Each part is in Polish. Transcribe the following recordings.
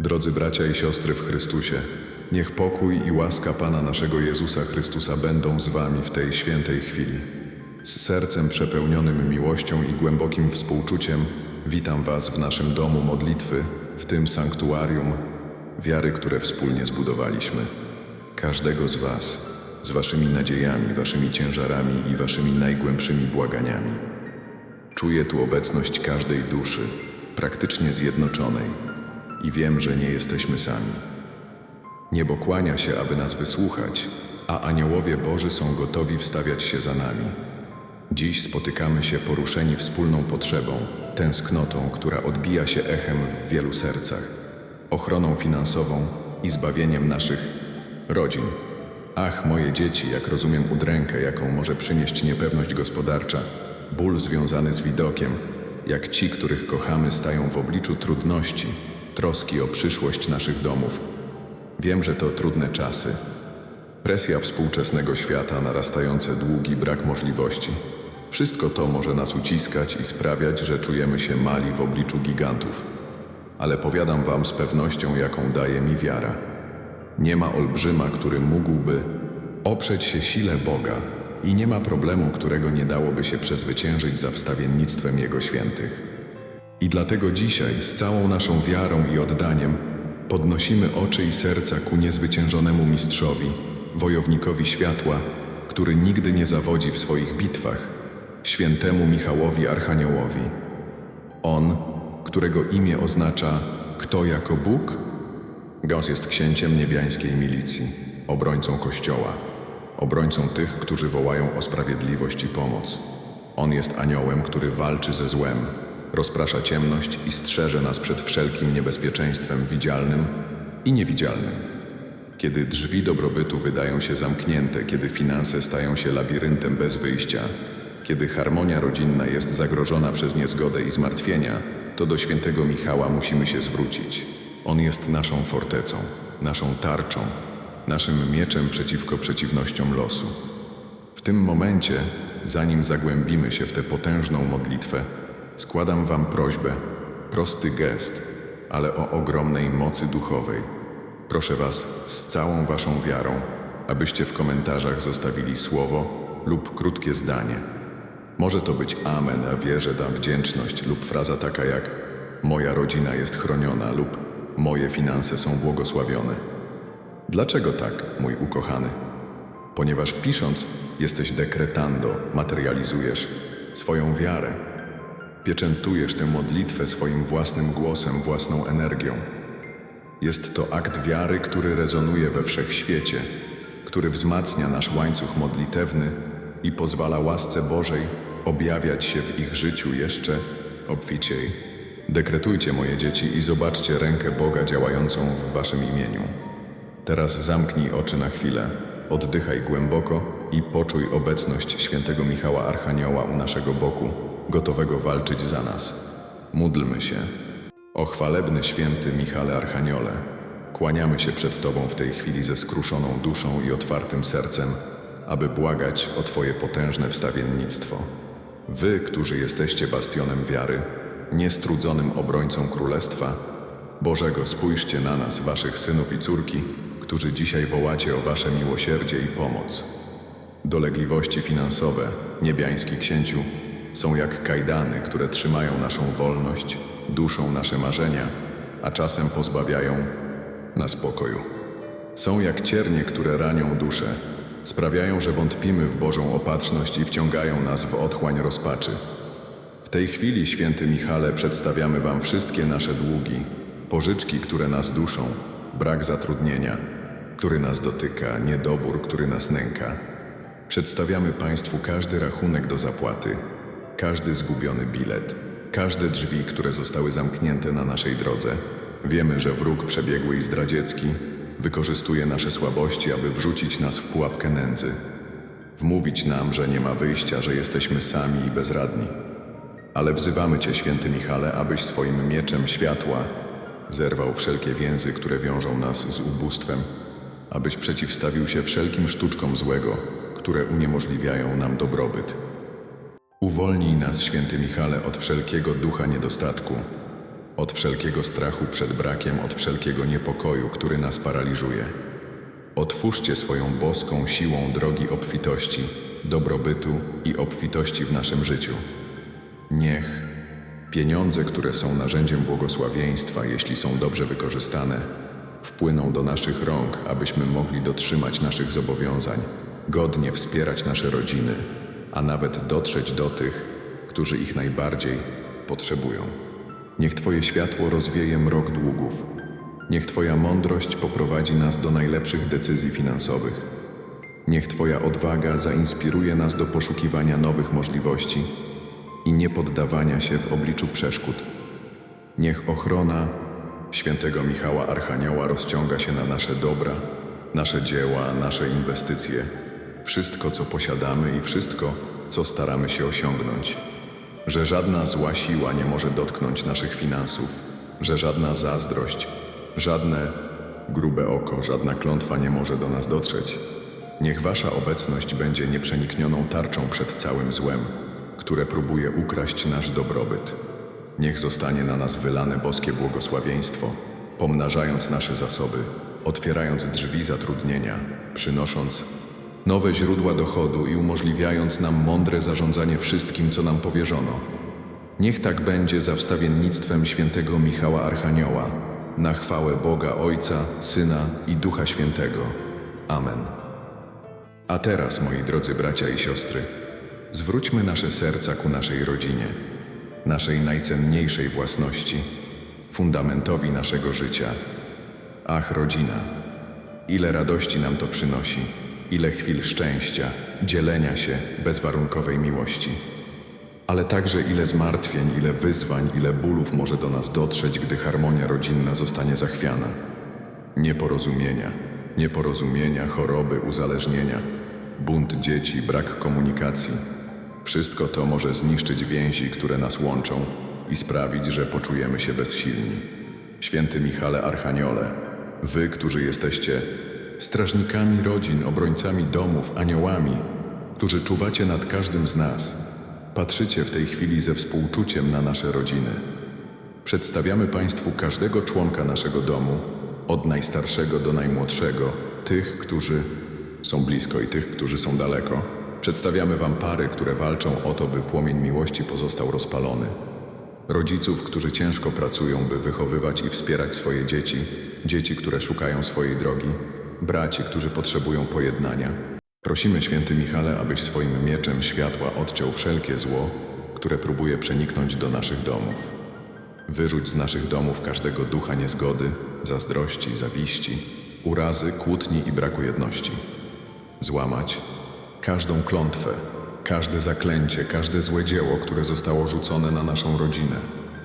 Drodzy bracia i siostry w Chrystusie, niech pokój i łaska Pana naszego Jezusa Chrystusa będą z Wami w tej świętej chwili. Z sercem przepełnionym miłością i głębokim współczuciem witam Was w naszym domu modlitwy, w tym sanktuarium wiary, które wspólnie zbudowaliśmy. Każdego z Was, z Waszymi nadziejami, Waszymi ciężarami i Waszymi najgłębszymi błaganiami. Czuję tu obecność każdej duszy, praktycznie zjednoczonej, i wiem, że nie jesteśmy sami. Niebo kłania się, aby nas wysłuchać, a aniołowie Boży są gotowi wstawiać się za nami. Dziś spotykamy się poruszeni wspólną potrzebą, tęsknotą, która odbija się echem w wielu sercach, ochroną finansową i zbawieniem naszych rodzin. Ach, moje dzieci, jak rozumiem udrękę, jaką może przynieść niepewność gospodarcza, ból związany z widokiem, jak ci, których kochamy, stają w obliczu trudności, troski o przyszłość naszych domów. Wiem, że to trudne czasy. Presja współczesnego świata, narastające długi, brak możliwości. Wszystko to może nas uciskać i sprawiać, że czujemy się mali w obliczu gigantów. Ale powiadam wam z pewnością, jaką daje mi wiara. Nie ma olbrzyma, który mógłby oprzeć się sile Boga i nie ma problemu, którego nie dałoby się przezwyciężyć za wstawiennictwem Jego świętych. I dlatego dzisiaj z całą naszą wiarą i oddaniem podnosimy oczy i serca ku niezwyciężonemu mistrzowi, wojownikowi światła, który nigdy nie zawodzi w swoich bitwach, świętemu Michałowi Archaniołowi. On, którego imię oznacza kto jako Bóg? Gauss jest księciem niebiańskiej milicji, obrońcą Kościoła, obrońcą tych, którzy wołają o sprawiedliwość i pomoc. On jest aniołem, który walczy ze złem, rozprasza ciemność i strzeże nas przed wszelkim niebezpieczeństwem widzialnym i niewidzialnym. Kiedy drzwi dobrobytu wydają się zamknięte, kiedy finanse stają się labiryntem bez wyjścia, kiedy harmonia rodzinna jest zagrożona przez niezgodę i zmartwienia, to do świętego Michała musimy się zwrócić. On jest naszą fortecą, naszą tarczą, naszym mieczem przeciwko przeciwnościom losu. W tym momencie, zanim zagłębimy się w tę potężną modlitwę, składam Wam prośbę, prosty gest, ale o ogromnej mocy duchowej. Proszę Was z całą Waszą wiarą, abyście w komentarzach zostawili słowo lub krótkie zdanie. Może to być amen, a wierzę dam wdzięczność lub fraza taka jak moja rodzina jest chroniona lub moje finanse są błogosławione. Dlaczego tak, mój ukochany? Ponieważ pisząc, jesteś dekretando, materializujesz swoją wiarę. Pieczętujesz tę modlitwę swoim własnym głosem, własną energią. Jest to akt wiary, który rezonuje we wszechświecie, który wzmacnia nasz łańcuch modlitewny i pozwala łasce Bożej objawiać się w ich życiu jeszcze obficiej. Dekretujcie, moje dzieci, i zobaczcie rękę Boga działającą w waszym imieniu. Teraz zamknij oczy na chwilę, oddychaj głęboko i poczuj obecność świętego Michała Archanioła u naszego boku, gotowego walczyć za nas. Módlmy się. O chwalebny święty Michale Archaniole, kłaniamy się przed Tobą w tej chwili ze skruszoną duszą i otwartym sercem, aby błagać o Twoje potężne wstawiennictwo. Wy, którzy jesteście bastionem wiary, niestrudzonym obrońcą Królestwa, Bożego, spójrzcie na nas, Waszych synów i córki, którzy dzisiaj wołacie o Wasze miłosierdzie i pomoc. Dolegliwości finansowe, niebiański księciu, są jak kajdany, które trzymają naszą wolność, duszą nasze marzenia, a czasem pozbawiają nas pokoju. Są jak ciernie, które ranią duszę, sprawiają, że wątpimy w Bożą opatrzność i wciągają nas w otchłań rozpaczy. W tej chwili, święty Michale, przedstawiamy Wam wszystkie nasze długi, pożyczki, które nas duszą, brak zatrudnienia, który nas dotyka, niedobór, który nas nęka. Przedstawiamy Państwu każdy rachunek do zapłaty, każdy zgubiony bilet, każde drzwi, które zostały zamknięte na naszej drodze. Wiemy, że wróg przebiegły i zdradziecki wykorzystuje nasze słabości, aby wrzucić nas w pułapkę nędzy. Wmówić nam, że nie ma wyjścia, że jesteśmy sami i bezradni. Ale wzywamy Cię, święty Michale, abyś swoim mieczem światła zerwał wszelkie więzy, które wiążą nas z ubóstwem, abyś przeciwstawił się wszelkim sztuczkom złego, które uniemożliwiają nam dobrobyt. Uwolnij nas, święty Michale, od wszelkiego ducha niedostatku, od wszelkiego strachu przed brakiem, od wszelkiego niepokoju, który nas paraliżuje. Otwórzcie swoją boską siłą drogi obfitości, dobrobytu i obfitości w naszym życiu. Niech pieniądze, które są narzędziem błogosławieństwa, jeśli są dobrze wykorzystane, wpłyną do naszych rąk, abyśmy mogli dotrzymać naszych zobowiązań, godnie wspierać nasze rodziny, a nawet dotrzeć do tych, którzy ich najbardziej potrzebują. Niech Twoje światło rozwieje mrok długów. Niech Twoja mądrość poprowadzi nas do najlepszych decyzji finansowych. Niech Twoja odwaga zainspiruje nas do poszukiwania nowych możliwości i niepoddawania się w obliczu przeszkód. Niech ochrona świętego Michała Archanioła rozciąga się na nasze dobra, nasze dzieła, nasze inwestycje, wszystko, co posiadamy i wszystko, co staramy się osiągnąć. Że żadna zła siła nie może dotknąć naszych finansów, że żadna zazdrość, żadne grube oko, żadna klątwa nie może do nas dotrzeć. Niech Wasza obecność będzie nieprzeniknioną tarczą przed całym złem, które próbuje ukraść nasz dobrobyt. Niech zostanie na nas wylane boskie błogosławieństwo, pomnażając nasze zasoby, otwierając drzwi zatrudnienia, przynosząc nowe źródła dochodu i umożliwiając nam mądre zarządzanie wszystkim, co nam powierzono. Niech tak będzie za wstawiennictwem świętego Michała Archanioła, na chwałę Boga Ojca, Syna i Ducha Świętego. Amen. A teraz, moi drodzy bracia i siostry, zwróćmy nasze serca ku naszej rodzinie, naszej najcenniejszej własności, fundamentowi naszego życia. Ach, rodzina, ile radości nam to przynosi, ile chwil szczęścia, dzielenia się bezwarunkowej miłości. Ale także ile zmartwień, ile wyzwań, ile bólów może do nas dotrzeć, gdy harmonia rodzinna zostanie zachwiana. Nieporozumienia, nieporozumienia, choroby, uzależnienia, bunt dzieci, brak komunikacji. Wszystko to może zniszczyć więzi, które nas łączą i sprawić, że poczujemy się bezsilni. Święty Michale Archaniole, wy, którzy jesteście strażnikami rodzin, obrońcami domów, aniołami, którzy czuwacie nad każdym z nas, patrzycie w tej chwili ze współczuciem na nasze rodziny. Przedstawiamy Państwu każdego członka naszego domu, od najstarszego do najmłodszego, tych, którzy są blisko i tych, którzy są daleko. Przedstawiamy Wam pary, które walczą o to, by płomień miłości pozostał rozpalony. Rodziców, którzy ciężko pracują, by wychowywać i wspierać swoje dzieci, dzieci, które szukają swojej drogi, braci, którzy potrzebują pojednania. Prosimy, święty Michale, abyś swoim mieczem światła odciął wszelkie zło, które próbuje przeniknąć do naszych domów. Wyrzuć z naszych domów każdego ducha niezgody, zazdrości, zawiści, urazy, kłótni i braku jedności. Złamać każdą klątwę, każde zaklęcie, każde złe dzieło, które zostało rzucone na naszą rodzinę.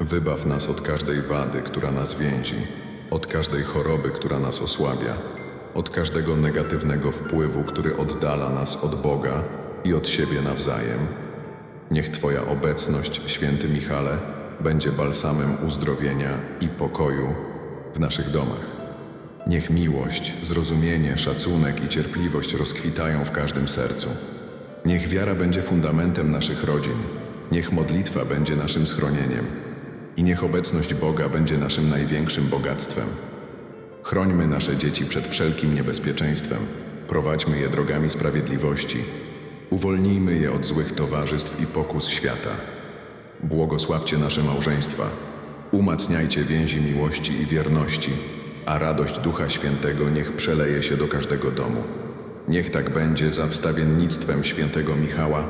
Wybaw nas od każdej wady, która nas więzi, od każdej choroby, która nas osłabia, od każdego negatywnego wpływu, który oddala nas od Boga i od siebie nawzajem. Niech Twoja obecność, święty Michale, będzie balsamem uzdrowienia i pokoju w naszych domach. Niech miłość, zrozumienie, szacunek i cierpliwość rozkwitają w każdym sercu. Niech wiara będzie fundamentem naszych rodzin. Niech modlitwa będzie naszym schronieniem. I niech obecność Boga będzie naszym największym bogactwem. Chrońmy nasze dzieci przed wszelkim niebezpieczeństwem. Prowadźmy je drogami sprawiedliwości. Uwolnijmy je od złych towarzystw i pokus świata. Błogosławcie nasze małżeństwa. Umacniajcie więzi miłości i wierności, a radość Ducha Świętego niech przeleje się do każdego domu. Niech tak będzie za wstawiennictwem świętego Michała,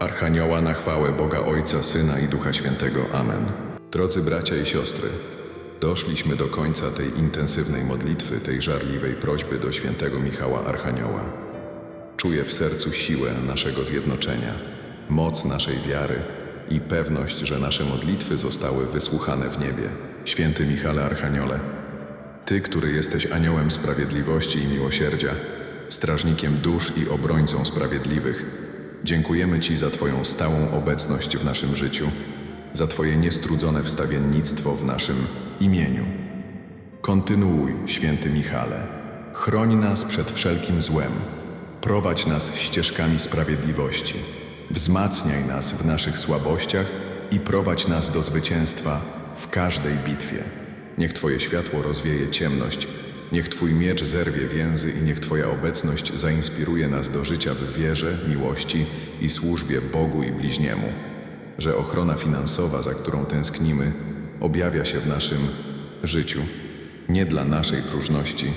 Archanioła na chwałę Boga Ojca, Syna i Ducha Świętego. Amen. Drodzy bracia i siostry, doszliśmy do końca tej intensywnej modlitwy, tej żarliwej prośby do świętego Michała Archanioła. Czuję w sercu siłę naszego zjednoczenia, moc naszej wiary i pewność, że nasze modlitwy zostały wysłuchane w niebie. Święty Michale Archaniole, Ty, który jesteś aniołem sprawiedliwości i miłosierdzia, strażnikiem dusz i obrońcą sprawiedliwych, dziękujemy Ci za Twoją stałą obecność w naszym życiu, za Twoje niestrudzone wstawiennictwo w naszym imieniu. Kontynuuj, święty Michale. Chroń nas przed wszelkim złem. Prowadź nas ścieżkami sprawiedliwości. Wzmacniaj nas w naszych słabościach i prowadź nas do zwycięstwa w każdej bitwie. Niech Twoje światło rozwieje ciemność, niech Twój miecz zerwie więzy i niech Twoja obecność zainspiruje nas do życia w wierze, miłości i służbie Bogu i bliźniemu. Że ochrona finansowa, za którą tęsknimy, objawia się w naszym życiu nie dla naszej próżności,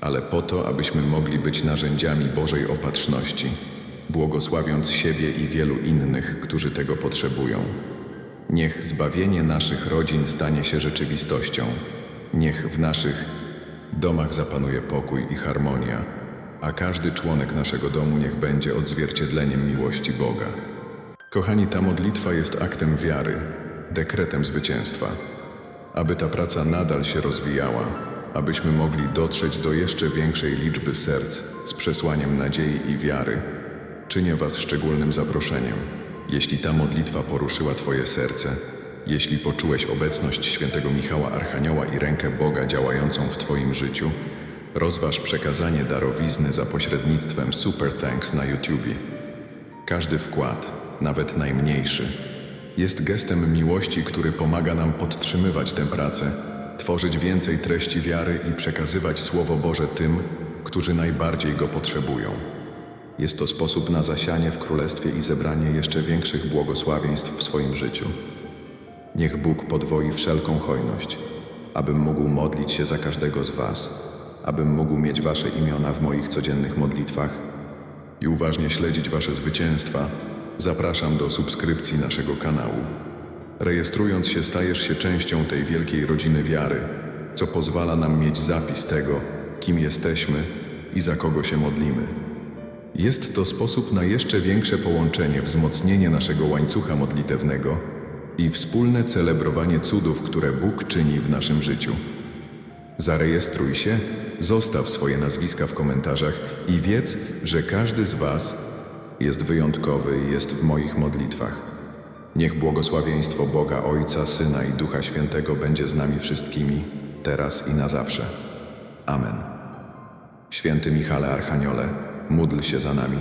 ale po to, abyśmy mogli być narzędziami Bożej opatrzności, błogosławiąc siebie i wielu innych, którzy tego potrzebują. Niech zbawienie naszych rodzin stanie się rzeczywistością. Niech w naszych domach zapanuje pokój i harmonia, a każdy członek naszego domu niech będzie odzwierciedleniem miłości Boga. Kochani, ta modlitwa jest aktem wiary, dekretem zwycięstwa. Aby ta praca nadal się rozwijała, abyśmy mogli dotrzeć do jeszcze większej liczby serc z przesłaniem nadziei i wiary, czynię Was szczególnym zaproszeniem. Jeśli ta modlitwa poruszyła Twoje serce, jeśli poczułeś obecność świętego Michała Archanioła i rękę Boga działającą w Twoim życiu, rozważ przekazanie darowizny za pośrednictwem Super Thanks na YouTubie. Każdy wkład, nawet najmniejszy, jest gestem miłości, który pomaga nam podtrzymywać tę pracę, tworzyć więcej treści wiary i przekazywać Słowo Boże tym, którzy najbardziej go potrzebują. Jest to sposób na zasianie w Królestwie i zebranie jeszcze większych błogosławieństw w swoim życiu. Niech Bóg podwoi wszelką hojność, abym mógł modlić się za każdego z Was, abym mógł mieć Wasze imiona w moich codziennych modlitwach i uważnie śledzić Wasze zwycięstwa, zapraszam do subskrypcji naszego kanału. Rejestrując się, stajesz się częścią tej wielkiej rodziny wiary, co pozwala nam mieć zapis tego, kim jesteśmy i za kogo się modlimy. Jest to sposób na jeszcze większe połączenie, wzmocnienie naszego łańcucha modlitewnego i wspólne celebrowanie cudów, które Bóg czyni w naszym życiu. Zarejestruj się, zostaw swoje nazwiska w komentarzach i wiedz, że każdy z Was jest wyjątkowy i jest w moich modlitwach. Niech błogosławieństwo Boga Ojca, Syna i Ducha Świętego będzie z nami wszystkimi, teraz i na zawsze. Amen. Święty Michale Archaniole, módl się za nami.